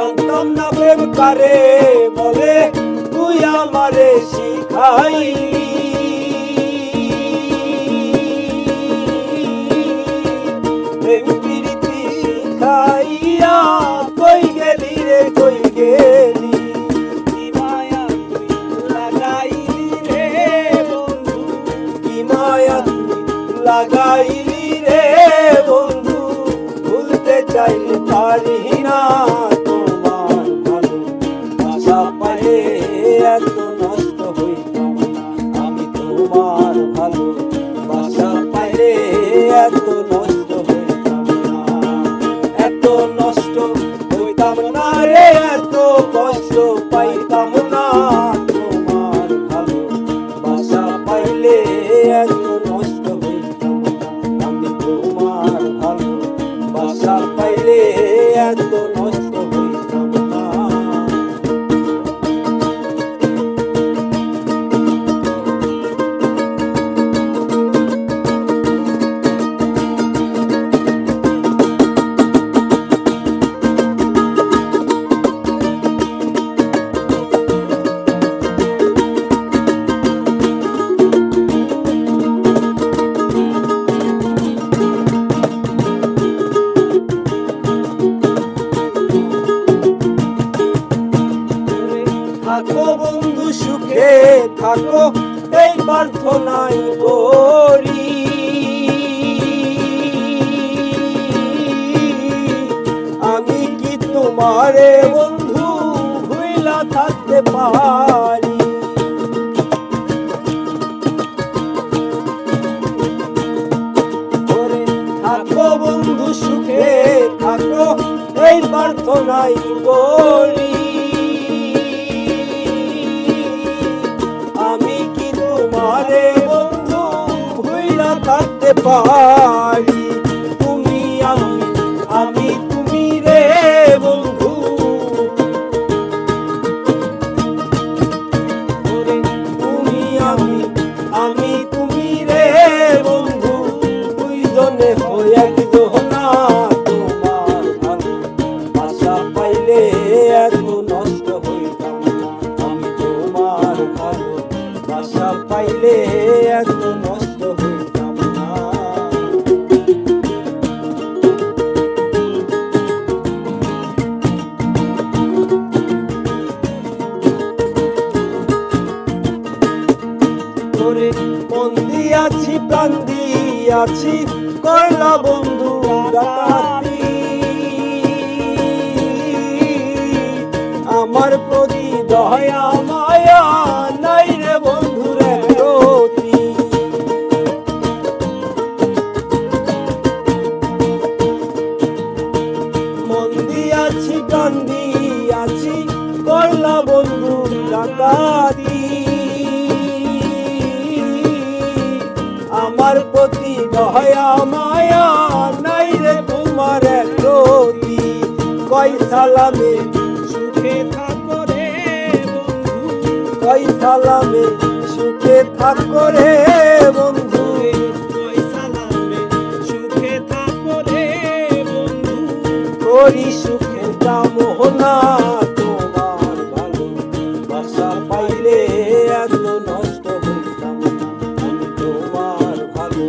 জানতাম না প্রেম কারে বলে, তুই আমারে প্রীতি শিখাইয়া গেলি রে লাগাইলি রে, বন্ধু? ভুলতে চাইলে পারি না পায়ে এত নষ্ট হইতাম আমি তোমার ভালো বাসা পাইলে এত নষ্ট হইতাম এত নষ্ট হইতাম না রে, এত কষ্ট পাইতাম না। তোমার ভালো বাসা পাইলে এত নষ্ট হইতাম আমি তোমার ভালো বাসা পাইলে এত নষ্ট থাকো, এই প্রার্থনাই করি। আমি কি তোমারে বন্ধু ভুইলা থাকতে পারি? বন্ধু, সুখে থাকো, এই প্রার্থনাই করি। পারি। তুমি আমি আমি তুমি রে বন্ধু। তুমি আমি আমি তুমি রে বন্ধু। দুইজনে হই একজনা তোমার ভালো আশা পাইলে এত নষ্ট হইতাম না। আমি তোমার ভালো। আশা পাইলে এত নষ্ট দিয়াছি প্রাণ দিয়াছি করলা বন্ধু আমার প্রতি দয়া, মায়া নাই রে বন্ধুরে প্রতি মন দিয়াছি, প্রাণ দিয়াছি করলা বন্ধু দয়া মায়া নাই রে তোমার প্রতি। কই সালামে সুখে থাকো রে বন্ধু। কই সালামে সুখে থাকো রে বন্ধু। কই সালামে সুখে থাকো রে বন্ধু। করি সুখে কামনা তোমার ভালো। বাসা পাইলে এত নষ্ট হইতাম তোমার ভালো।